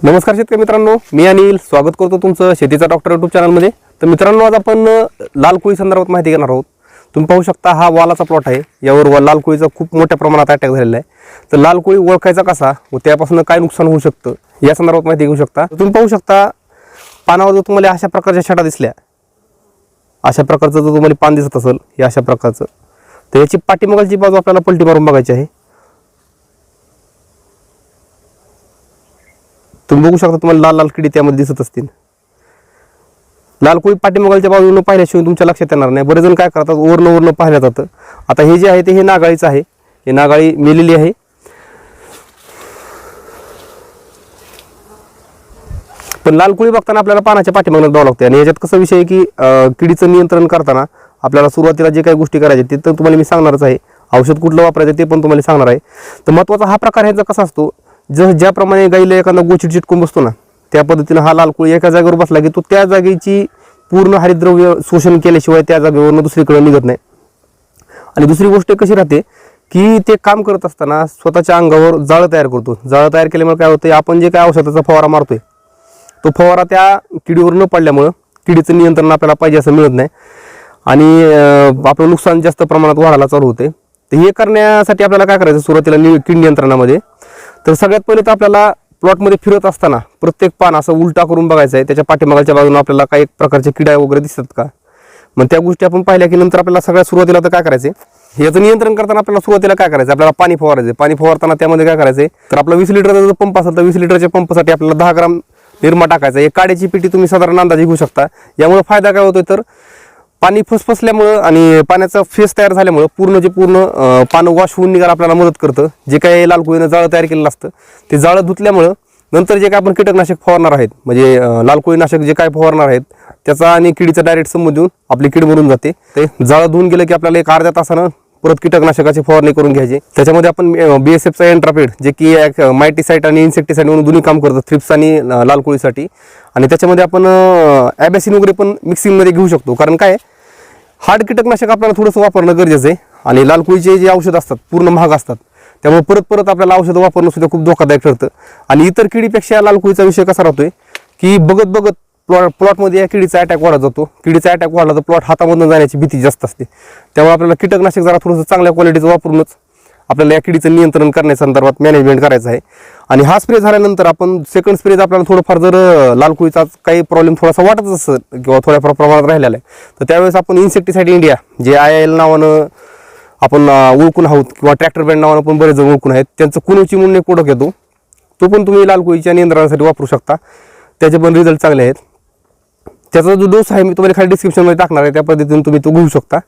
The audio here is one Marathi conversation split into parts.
नमस्कार शेतकरी मित्रांनो मी अनिल. स्वागत करतो तुमचं शेतीचा डॉक्टर युट्यूब चॅनलमध्ये तर मित्रांनो आज आपण लाल कोळी संदर्भात माहिती घेणार आहोत. तुम्ही पाहू शकता हा वालाचा प्लॉट आहे. यावर वा- लाल कोळीचा खूप मोठ्या प्रमाणात अटॅक झालेला आहे. तर लाल कोळी ओळखायचा कसा व त्यापासून काय नुकसान होऊ शकतं या संदर्भात माहिती घेऊ शकता. तुम्ही पाहू शकता पानावर जर तुम्हाला अशा प्रकारच्या छटा दिसल्या अशा प्रकारचं जर तुम्हाला पान दिसत असेल या अशा प्रकारचं तर याची पाठीमागाची बाजू आपल्याला पलटी मारून बघायची आहे तुम्ही बघू शकता तुम्हाला लाल लाल किडी त्यामध्ये दिसत असतील. लाल कोळी पाठीमागलच्या बाजूनं पाहिल्याशिवाय तुमच्या लक्षात येणार नाही. बरेच जण काय करतात ओरनं ओरनं पाहिलं जातं. आता हे जे आहे ते हे नागाळीचं आहे. हे नागाळी मेलेली आहे. पण लाल कोळी बघताना आपल्याला पानाच्या पाठीमागनं द्यावं लागते आणि याच्यात कसं विषय आहे की किडीचं नियंत्रण करताना आपल्याला सुरुवातीला जे काही गोष्टी करायच्या ते तर तुम्हाला मी सांगणारच आहे. औषध कुठलं वापरायचं ते पण तुम्हाला सांगणार आहे. तर महत्त्वाचा हा प्रकार ह्याचा कसा असतो? जसं ज्याप्रमाणे गाईला एखादा गोचिट चिटकून बसतो ना त्या पद्धतीनं हा लाल कोळी एका जागेवर बसला की तो त्या जागेची पूर्ण हरिद्रव्य शोषण केल्याशिवाय त्या जागेवरनं दुसरीकडे निघत नाही. आणि दुसरी गोष्ट कशी राहते की ते काम करत असताना स्वतःच्या अंगावर जाळं तयार करतो. जाळं तयार केल्यामुळे काय होतं आपण जे काय औषधाचा फवारा मारतोय तो फवारा त्या किडीवर न पडल्यामुळं किडीचं नियंत्रण आपल्याला पाहिजे असं मिळत नाही. आणि आपलं नुकसान जास्त प्रमाणात वाढायला चालू होते तर हे करण्यासाठी आपल्याला काय करायचं सुरुवातीला नि- कीड नियंत्रणामध्ये तर सगळ्यात पहिले तर आपल्याला प्लॉटमध्ये फिरत असताना प्रत्येक पान असं उलटा करून बघायचं आहे. त्याच्या पाठीमागाच्या बाजूने आपल्याला काही प्रकारचे किडा वगैरे दिसतात का? मग त्या गोष्टी आपण पाहिल्या की नंतर आपल्याला सगळ्या सुरुवातीला तर काय करायचे? याचं नियंत्रण करताना आपल्याला सुरुवातीला काय करायचं? आपल्याला पाणी फवारायचं पाणी फवारताना त्यामध्ये काय करायचं तर आपला वीस लिटरचा जर पंप असेल तर वीस लिटरच्या पंपासाठी आपल्याला दहा ग्राम निरमा टाकायचा एक काड्याची पिटी तुम्ही साधारण अंदाजे घेऊ शकता. यामुळे फायदा काय होतोय तर पाणी फसफसल्यामुळं आणि पाण्याचा फेस तयार झाल्यामुळं पूर्ण जे पूर्ण पानं वॉश होऊन निघायला आपल्याला मदत करतं. जे काही लाल कोळीनं जाळं तयार केलेलं असतं ते जाळं धुतल्यामुळं नंतर जे काय आपण कीटकनाशक फवारणार आहेत म्हणजे लाल कोळीनाशक जे काय फवारणार आहेत त्याचा आणि किडीचा डायरेक्ट संबंध देऊन आपली कीड मरून जाते. ते जाळं धुवून गेलं की आपल्याला एक अर्ध्या तासानं परत कीटकनाशकाची फवारणी करून घ्यायची. त्याच्यामध्ये आपण बी एस एफचा एन्ट्रापेड जे की मायटीसाईट आणि इन्सेक्टिसाईड म्हणून दोन्ही काम करतं थ्रिप्स आणि लाल कोळीसाठी. आणि त्याच्यामध्ये आपण ॲबॅसिन वगैरे पण मिक्सिंगमध्ये घेऊ शकतो. कारण काय हार्ड कीटकनाशक आपल्याला थोडंसं वापरणं गरजेचं आहे. आणि लाल कोळीचे जे औषध असतात पूर्ण महाग असतात त्यामुळे परत परत आपल्याला औषधं वापरणं सुद्धा खूप धोकादायक ठरतं. आणि इतर किडीपेक्षा लाल कोळीचा विषय कसा राहतोय? की बघत बघत प्लॉट प्लॉटमध्ये या किडीचा अटॅक वाढत जातो. किडीचा अटॅक वाढला तर प्लॉट हातामधून जाण्याची भीती जास्त असते. त्यामुळे आपल्याला कीटकनाशक जरा थोडंसं चांगल्या क्वालिटीचं वापरूनच आपल्याला या किडीचं नियंत्रण करण्यासंदर्भात संदर्भात मॅनेजमेंट करायचं आहे. आणि हा स्प्रे झाल्यानंतर आपण सेकंड स्प्रेज आपल्याला थोडंफार जर लाल कुळीचा काही प्रॉब्लेम थोडासा वाटत असेल किंवा थोड्याफार प्रमाणात राहिलेला आहे तर त्यावेळेस आपण इन्सेक्टिसाईड इंडिया जे आय आय एल नावानं आपण ओळखून आहोत किंवा ट्रॅक्टर ब्रँड नावानं पण बरेच जण ओळखून आहेत. त्यांचं कुणूची म्हणून एक प्रोडक्ट येतो तो पण तुम्ही लाल कुळीच्या नियंत्रणासाठी वापरू शकता. त्याचे पण रिझल्ट चांगले आहेत. त्याचा जो डोस आहे मी तुम्हाला खाली डिस्क्रिप्शनमध्ये टाकणार आहे त्या पद्धतीने तुम्ही तो घेऊ शकता.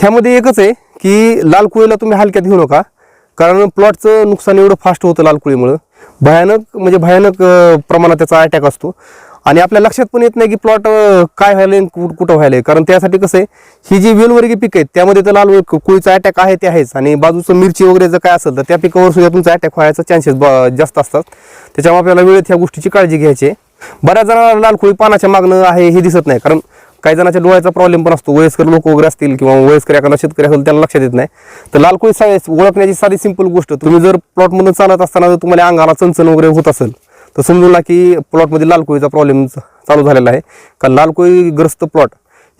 ह्यामध्ये एकच आहे की लाल कुळीला तुम्ही हलक्यात घेऊ नका. कारण प्लॉटचं नुकसान एवढं फास्ट होतं लाल कोळीमुळं. भयानक म्हणजे भयानक प्रमाणात त्याचा अटॅक असतो. आणि आपल्या लक्षात पण येत नाही की प्लॉट काय व्हायला कुठं कुठं कारण त्यासाठी कसं आहे ही जी वेलवर्गीय पिक आहेत त्यामध्ये तर लाल कुळीचा अटॅक आहे ते आहेच. आणि बाजूचं मिरची वगैरे जर काय असेल तर त्या पिकावर सुद्धा तुमचा अटॅक व्हायचा चान्सेस जास्त असतात. त्याच्यामुळे आपल्याला वेळेत ह्या गोष्टीची काळजी घ्यायची आहे. बऱ्याच जणांना लाल कुळी पानाच्या मागणं आहे हे दिसत नाही. कारण काही जणांच्या डोळ्याचा प्रॉब्लेम पण असतो. वयस्कर लोक वगैरे असतील किंवा वयस्कर एखादा शेतकरी असेल त्याला लक्षात येत नाही. तर लाल कोळी सा- ओळखण्याची साधी सिंपल गोष्ट तुम्ही जर प्लॉटमधून चालत असताना जर तुम्हाला अंगाला चणचण वगैरे होत असेल तर समजून ला की प्लॉटमध्ये लाल कोळीचा प्रॉब्लेम चालू झालेला आहे. कारण लाल कोळी ग्रस्त प्लॉट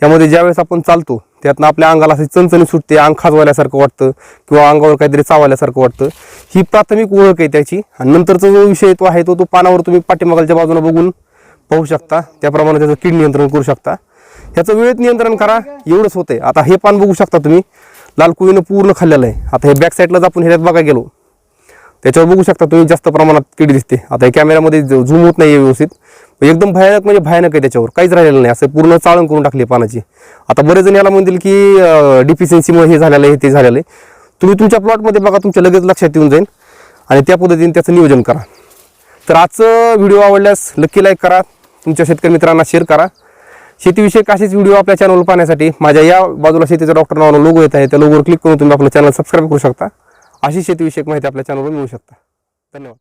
यामध्ये ज्यावेळेस आपण चालतो त्यातनं आपल्या अंगाला अशी चणचणी सुटते अंग खाजवायल्यासारखं वाटतं किंवा अंगावर काहीतरी चावायल्यासारखं वाटतं. ही प्राथमिक ओळख आहे त्याची. आणि नंतरचा जो विषय तो आहे तो तो पानावर तुम्ही पाठीमागालच्या बाजूला बघून पाहू शकता. त्याप्रमाणे त्याचं कीड नियंत्रण करू शकता. ह्याचं वेळेत नियंत्रण करा. एवढंच होतंय. आता हे पान बघू शकता तुम्ही. लाल कोळीनं पूर्ण खाल्लेलं आहे. आता हे बॅक साईडलाच आपण ह्याच्यात बघा गेलो. त्याच्यावर बघू शकता तुम्ही जास्त प्रमाणात किडी दिसते. आता हे कॅमेऱ्यामध्ये झूम होत नाही व्यवस्थित. एकदम भयानक म्हणजे भयानक आहे त्याच्यावर. काहीच राहिलेलं नाही. असं पूर्ण चाळण करून टाकली पानाची. आता बरेच जण याला म्हणतील की डिफिशियन्सीमुळे हे झालेलं आहे ते झालेलं आहे. तुम्ही तुमच्या प्लॉटमध्ये बघा तुमच्या लगेच लक्षात येऊन जाईल. आणि त्या पद्धतीने त्याचं नियोजन करा. तर आजचं व्हिडिओ आवडल्यास नक्की लाईक करा. तुमच्या शेतकरी मित्रांना शेअर करा. शेतीविषयक असेच व्हिडिओ आपल्या चॅनलवर पाहण्यासाठी माझ्या या बाजूला शेतीचा डॉक्टर नावानं लोगो येत आहे. त्या लोगोवर क्लिक करून तुम्ही आपलं चॅनल सबस्क्राईब करू शकता. अशी शेतीविषयक माहिती आपल्या चॅनलवर मिळू शकता. धन्यवाद.